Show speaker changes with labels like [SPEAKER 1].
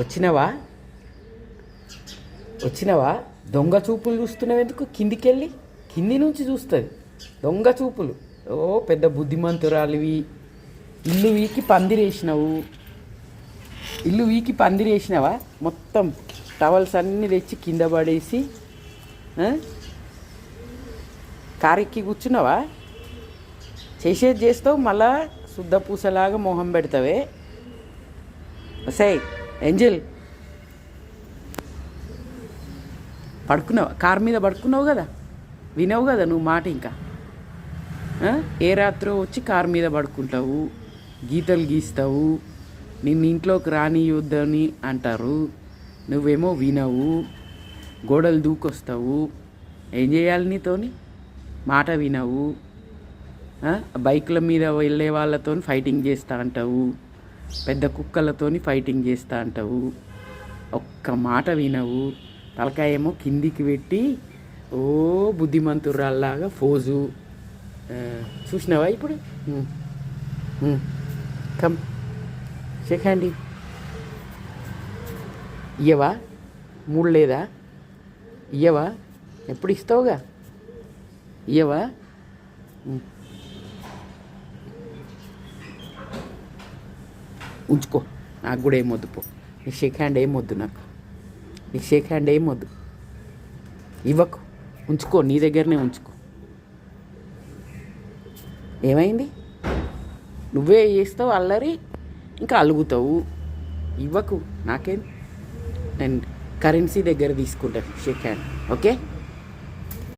[SPEAKER 1] వచ్చినవా? వచ్చినవా? దొంగ చూపులు చూస్తున్నావు ఎందుకు? కిందికి వెళ్ళి కింది నుంచి చూస్తుంది. దొంగ చూపులు. ఓ పెద్ద బుద్ధిమంతురాలివి. ఇల్లు వీకి పందిరేసినావు. ఇల్లు వీకి పందిరేసినావా? మొత్తం టవల్స్ అన్నీ తెచ్చి కింద పడేసి కారెక్కి కూర్చున్నావా? చేసేది చేస్తావు మళ్ళా శుద్ధ పూసలాగా మొహం పెడతావే. సై ఏంజల్. పడుకున్నావు కారు మీద పడుకున్నావు కదా? వినవు కదా నువ్వు మాట ఇంకా. ఏ రాత్రో వచ్చి కారు మీద పడుకుంటావు గీతలు గీస్తావు నిన్ను ఇంట్లోకి రానియొద్దని అంటారు. నువ్వేమో వినవు గోడలు దూకొస్తావు. ఏం చేయాలి నీతోని? మాట వినవు. బైక్ల బైకుల మీద వెళ్ళే వాళ్ళతో ఫైటింగ్ చేస్తా అంటావు. పెద్ద కుక్కలతోని ఫైటింగ్ చేస్తా అంటావు. ఒక్క మాట వినవు. తలకాయ ఏమో కిందికి పెట్టి ఓ బుద్ధిమంతురాల్లాగా ఫోజు. చూసినావా ఇప్పుడు? కమ్ షేక్ ఇయ్యవా? మూడు లేదా? ఇయ్యవా? ఎప్పుడు ఇస్తావుగా? ఇయ్యవా? ఉంచుకో నాకు కూడా ఏం వద్దు పో నీకు షేక్ హ్యాండ్ ఏం వద్దు నాకు నీకు షేక్ హ్యాండ్ ఏం వద్దు ఇవ్వకు ఉంచుకో నీ దగ్గరనే ఉంచుకో ఏమైంది నువ్వే చేస్తావు అల్లరి ఇంకా అలుగుతావు ఇవ్వకు నాకేం నేను కరెన్సీ దగ్గర తీసుకుంటాను షేక్ హ్యాండ్ ఓకే